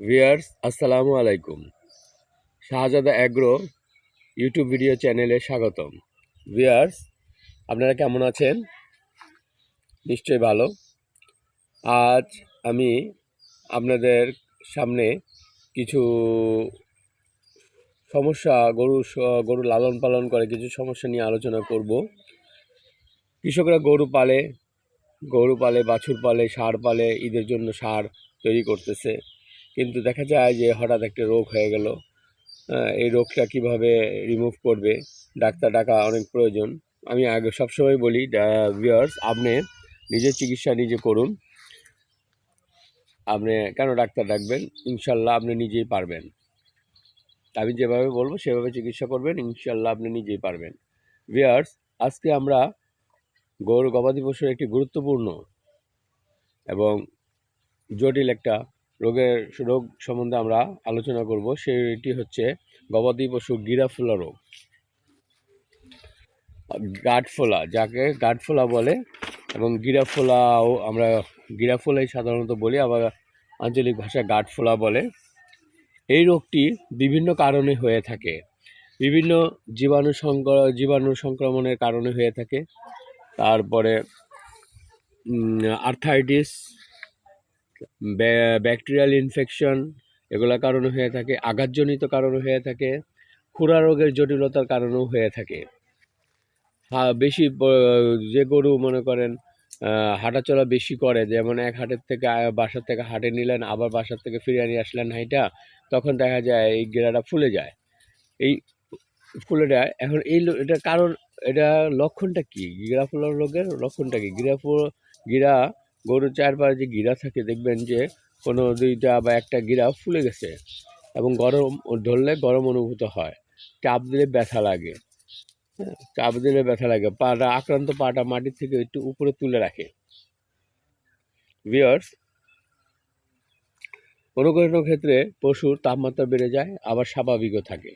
Viewers আসসালামু আলাইকুম। শাহজাদা agro YouTube video চ্যানেলে স্বাগতম। ভিয়ার্স আপনারা কেমন আছেন? নিশ্চয়ই ভালো। আজ আমি আপনাদের সামনে কিছু সমস্যা, গরু গরু লালন পালন করে কিছু সমস্যা নিয়ে আলোচনা করব। কৃষকরা গরু পালে গরু পালে, বাছুর পালে, সার পালে ঈদের জন্য সার তৈরি করতেছে। কিন্তু দেখা যায় যে হঠাৎ একটা রোগ হয়ে গেল। এই রোগটা কীভাবে রিমুভ করবে? ডাক্তার ডাকা অনেক প্রয়োজন। আমি আগে সবসময় বলি ভিউয়ার্স আপনি নিজের চিকিৎসা নিজে করুন। আপনি কেন ডাক্তার ডাকবেন? ইনশাল্লাহ আপনি নিজেই পারবেন। আমি যেভাবে বলব, সেভাবে চিকিৎসা করবেন, ইনশাল্লাহ আপনি নিজেই পারবেন। ভিউয়ার্স আজকে আমরা গরু গবাদি পশুর একটি গুরুত্বপূর্ণ এবং জটিল একটা রোগের রোগ সম্বন্ধে আমরা আলোচনা করব, সেটি হচ্ছে গবাদি পশু গিরাফোলা রোগ। গাঠফোলা, যাকে গাঠফোলা বলে এবং গিরাফোলাও আমরা, গিরাফোলাই সাধারণত বলি, আবার আঞ্চলিক ভাষায় গাঠফোলা বলে। এই রোগটি বিভিন্ন কারণে হয়ে থাকে। বিভিন্ন জীবাণু সংক্র জীবাণু সংক্রমণের কারণে হয়ে থাকে। তারপরে আর্থাইটিস ব্যাকটেরিয়াল ইনফেকশন এগুলোর কারণে হয়ে থাকে, আঘাতজনিত কারণে হয়ে থাকে, খুরা রোগের জটিলতার কারণেও হয়ে থাকে। বেশি যে গরু মনে করেন হাঁটাচলা বেশি করে, যেমন এক হাটের থেকে বাসার থেকে হাটে নিলেন, আবার বাসার থেকে ফিরে নিয়ে আসলেন হাইটা, তখন দেখা যায় এই গেরাটা ফুলে যায়। এই ফুলে যায়, এখন এই এটা কারণ এটা লক্ষণটা কি? গিরা ফুলার রোগের লক্ষণটা কি? গিরা ফু গিরা গরুর চারপাশে যে গিরা থাকে দেখবেন যে কোনো দুইটা বা একটা গিরা ফুলে গেছে এবং গরম ধরলে গরম অনুভূত হয়। চাপ দিলে ব্যথা লাগে। হ্যাঁ, চাপ দিলে ব্যথা লাগে। পাটা আক্রান্ত পাটা মাটির থেকে একটু উপরে তুলে রাখে। বিয়ার্স কোনো কোনো ক্ষেত্রে পশুর তাপমাত্রা বেড়ে যায় আবার স্বাভাবিকও থাকে।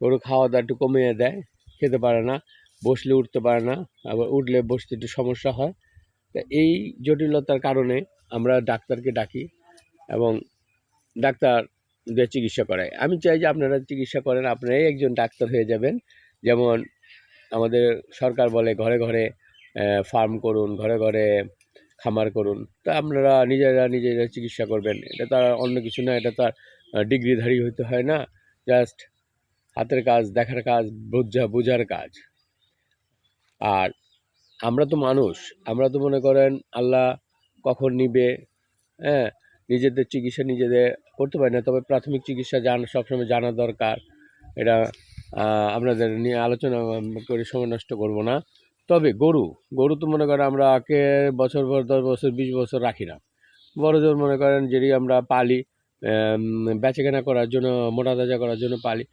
গরু খাওয়া দাওয়া একটু কমিয়ে দেয় খেতে পারে না বসলে উঠতে পারে না আবার উঠলে বসতে একটু সমস্যা হয়। এই জটিলতার কারণে আমরা ডাক্তারকে ডাকি এবং ডাক্তার দিয়ে চিকিৎসা করায়। আমি চাই যে আপনারা চিকিৎসা করেন, আপনারাই একজন ডাক্তার হয়ে যাবেন। যেমন আমাদের সরকার বলে ঘরে ঘরে ফার্ম করুন, ঘরে ঘরে খামার করুন। তা আপনারা নিজেরা নিজেরা চিকিৎসা করবেন। এটা তার অন্য কিছু না, এটা তার ডিগ্রিধারী হইতে হয় না। জাস্ট হাতের কাজ, দেখার কাজ, বোঝা, বোঝার কাজ। আর আমরা তো মানুষ, আমরা তো মনে করেন আল্লাহ কখন নিবে হ্যাঁ? নিজেদের চিকিৎসা নিজেদের করতে পারি না, তবে প্রাথমিক চিকিৎসা জানা, সবসময় জানা দরকার। এটা আপনাদের নিয়ে আলোচনা করে সময় নষ্ট করব না। তবে গরু গরু তো মনে করেন আমরা আগে বছর পর দশ বছর, বিশ বছর রাখি না। বড় জোর মনে করেন যেটি আমরা পালি বেচা কেনা করার জন্য, মোটা তাজা করার জন্য পালি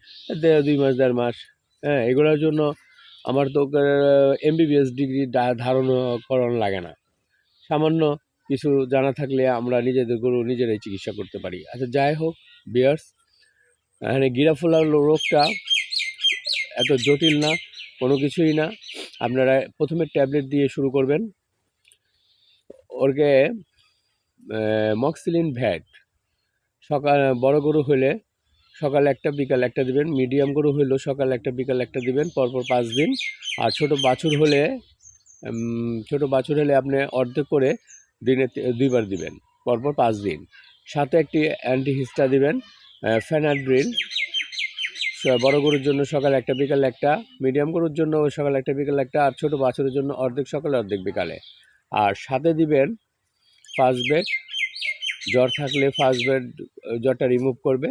দুই মাস, দেড় মাস হ্যাঁ? এগুলোর জন্য আমার তো এমবিবিএস ডিগ্রি ধারণ, করানো লাগে না। সামান্য কিছু জানা থাকলে আমরা নিজেদের গরু নিজেরাই চিকিৎসা করতে পারি। আচ্ছা যাই হোক, বিয়ার্স, এখানে গিরাফোলার রোগটা এত জটিল না, কোনো কিছুই না। আপনারা প্রথমে ট্যাবলেট দিয়ে শুরু করবেন। ওরকে মক্সিলিন ভ্যাট। সকাল, বড় গরু হলে সকাল একটা, বিকাল একটা দিবেন। মিডিয়াম গরু হইলেও সকাল একটা, বিকাল একটা দিবেন, পরপর পাঁচ দিন। আর ছোট বাছুর হলে ছোট বাছুর হলে আপনি অর্ধেক করে দিনে দুইবার দিবেন, পরপর পাঁচ দিন। সাথে একটি অ্যান্টিহিস্টা দিবেন ফেনাড্রিল বড় গরুর জন্য সকাল একটা, বিকাল একটা, মিডিয়াম গরুর জন্য সকাল একটা, বিকাল একটা, আর ছোট বাছুরের জন্য অর্ধেক সকালে, অর্ধেক বিকালে। আর সাথে দিবেন ফার্স্ট বেড জ্বর থাকলে ফার্স্ট বেড জ্বরটা রিমুভ করবে।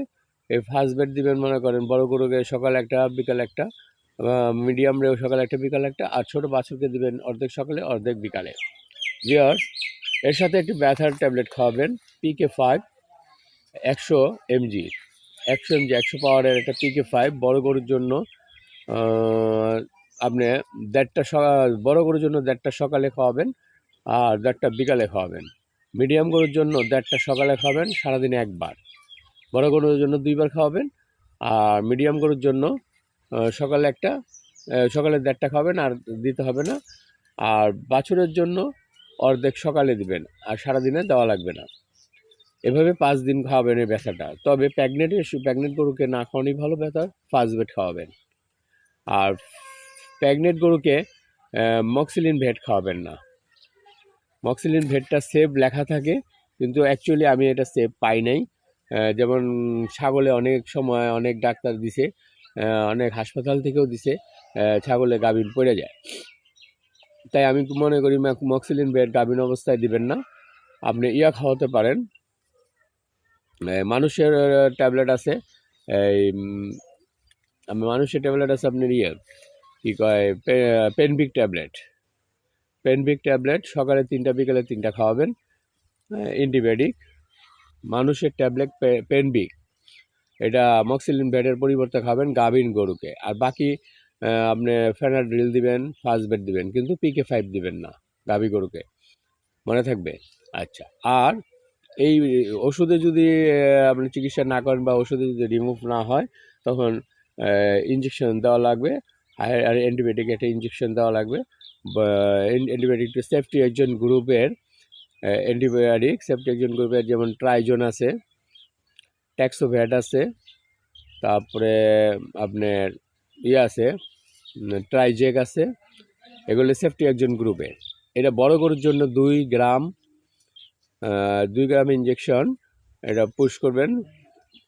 এই ফার্স্ট বেড দিবেন মনে করেন, বড় গরুকে সকাল একটা, বিকাল একটা মিডিয়াম রেও সকাল একটা, বিকাল একটা, আর ছোটো বাছুরকে দিবেন অর্ধেক সকালে, অর্ধেক বিকালে। বিয়ার এর সাথে একটি ব্যথার ট্যাবলেট খাওয়াবেন পিকে ফাইভ একশো এমজি একশো এমজি একশো পাওয়ারের একটা পিকে ফাইভ বড় গরুর জন্য আপনি দেড়টা সকাল বড় গরুর জন্য দেড়টা সকালে খাওয়াবেন, আর দেড়টা বিকালে খাওয়াবেন। মিডিয়াম গরুর জন্য দেড়টা সকালে খাওয়াবেন, সারাদিনে একবার। বড় গরুর জন্য দুইবার খাওয়াবেন আর মিডিয়াম গরুর জন্য সকালে একটা সকালে দেড়টা খাওয়াবেন আর দিতে হবে না। আর বাছুরের জন্য অর্ধেক সকালে দিবেন আর সারাদিনে দেওয়া লাগবে না। এভাবে পাঁচ দিন খাওয়াবেন এই ব্যথাটা। তবে প্যাগনেটে প্যাগনেট গরুকে না খাওয়ানোই ভালো ব্যথা, ফার্স্ট বেড খাওয়াবেন। আর প্যাগনেট গরুকে মক্সিলিন ভেট খাওয়াবেন না। মক্সিলিন ভেটটা সেভ লেখা থাকে, কিন্তু অ্যাকচুয়ালি আমি এটা সেভ পাই নাই। যেমন ছাগলে অনেক সময় অনেক ডাক্তার দিছে অনেক হাসপাতাল থেকেও দিছে ছাগলে গাভীর পড়ে যায়। তাই আমি মনে করি মক- মক্সিলিন বেড গাভীন অবস্থায় দিবেন না। আপনি ইয়া খাওয়াতে পারেন। মানুষের ট্যাবলেট আছে, এই মানুষের ট্যাবলেট আছে আপনার ইয়ে কী কয় পেনবিক ট্যাবলেট। পেনবিক ট্যাবলেট সকালে তিনটা, বিকেলে তিনটা খাওয়াবেন অ্যান্টিবায়োটিক। মানুষের ট্যাবলেট পেনবিক এটা মক্সিলিন বেডের পরিবর্তে খাবেন গাভিন গরুকে। আর বাকি আপনি ফেনাড্রিল দিবেন ফার্স্ট বেড দিবেন, কিন্তু পিকে ফাইভ দিবেন না গাভি গরুকে। মনে থাকবে? আচ্ছা। আর এই ওষুধে যদি আপনি চিকিৎসা না করেন বা ওষুধে যদি রিমুভ না হয়, তখন ইঞ্জেকশন দেওয়া লাগবে। আর অ্যান্টিবায়োটিক একটা ইঞ্জেকশন দেওয়া লাগবে। অ্যান্টিবায়োটিক সেফটি একজন গ্রুপের অ্যান্টিবায়োটিক সেফটি একজন গ্রুপের যেমন ট্রাইজন আছে ট্যাক্সোভ্যাট আছে, তারপরে আপনার ইয়ে আছে ট্রাইজেক আছে, এগুলো সেফটি একজন গ্রুপের এটা বড় গরুর জন্য দুই গ্রাম দুই গ্রাম ইঞ্জেকশন এটা পুশ করবেন,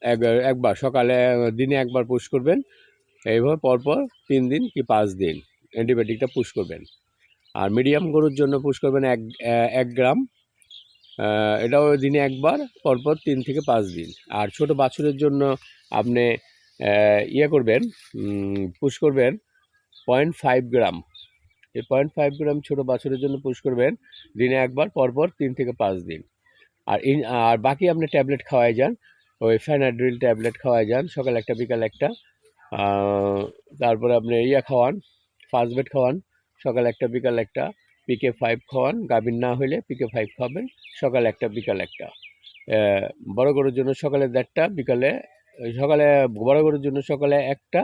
এক- একবার, সকালে, দিনে একবার পুশ করবেন, এইভাবে পরপর তিন দিন কি পাঁচ দিন অ্যান্টিবায়োটিকটা পুশ করবেন। আর মিডিয়াম গরুর জন্য পুশ করবেন এক এক গ্রাম এটাও দিনে একবার, পরপর তিন থেকে পাঁচ দিন। আর ছোট বাছুরের জন্য আপনি ইয়ে করবেন পুশ করবেন পয়েন্ট ফাইভ গ্রাম এই পয়েন্ট ফাইভ গ্রাম ছোটো বাছুরের জন্য পুশ করবেন দিনে একবার, পরপর তিন থেকে পাঁচ দিন। আর ইন, আর বাকি আপনি ট্যাবলেট খাওয়াই যান, ওই ফ্যানাড্রিল ট্যাবলেট খাওয়াই যান, সকাল একটা, বিকাল একটা। তারপরে আপনি ইয়া খাওয়ান, ফার্স্ট বেড খাওয়ান, সকাল একটা, বিকাল একটা। পিকে ফাইভ খাওয়ান, গাভীর না হইলে পিকে ফাইভ খাবেন সকাল একটা, বিকাল একটা। বড় গরুর জন্য সকালে দেড়টা, বিকালে, সকালে, বড় গরুর জন্য সকালে একটা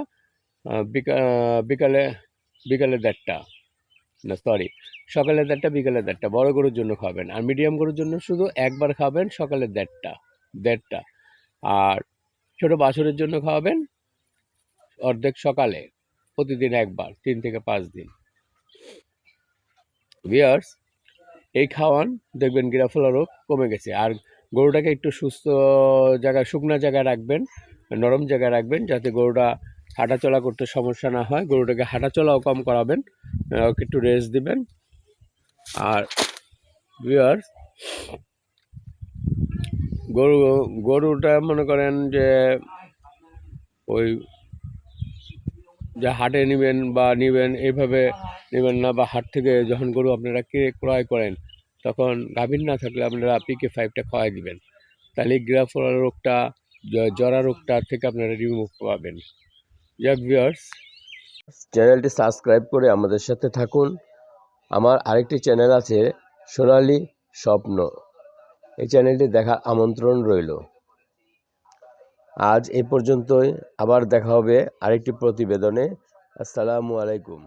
বিকালে বিকালে দেড়টা। না সরি সকালে দেড়টা, বিকালে দেড়টা, বড় গরুর জন্য খাবেন আর মিডিয়াম গরুর জন্য শুধু একবার খাবেন সকালে দেড়টা দেড়টা। আর ছোট বাছুরের জন্য খাওয়াবেন, অর্ধেক সকালে, প্রতিদিন একবার, তিন থেকে পাঁচ দিন। বিয়ার্স এই খাওয়ান, দেখবেন গিরাফলা রোগ কমে গেছে। আর গরুটাকে একটু সুস্থ জায়গায় শুকনা জায়গায় রাখবেন, নরম জায়গায় রাখবেন, যাতে গরুটা হাঁটাচলা করতে সমস্যা না হয়। গরুটাকে হাঁটাচলাও কম করাবেন ওকে একটু রেস্ট দিবেন। আর ভিউয়ার্স গরু, গরুটা মনে করেন যে ওই যে হাটে নেবেন বা নেবেন এইভাবে নেবেন না বা হাট থেকে যখন গরু আপনারা কিনে ক্রয় করেন, তখন গাভীর না থাকলে আপনারা পিকে ফাইভটা খাওয়াই দিবেন। তাহলে গ্রাফোলা রোগটা জরা রোগটা থেকে আপনারা রিমুভ পাবেন। যাক ভিউয়ার্স চ্যানেলটি সাবস্ক্রাইব করে আমাদের সাথে থাকুন। আমার আরেকটি চ্যানেল আছে সোনালি স্বপ্ন। এই চ্যানেলটি দেখার আমন্ত্রণ রইল। আজ এ পর্যন্তই। আবার দেখা হবে আরেকটি প্রতিবেদনে। আসসালামু আলাইকুম।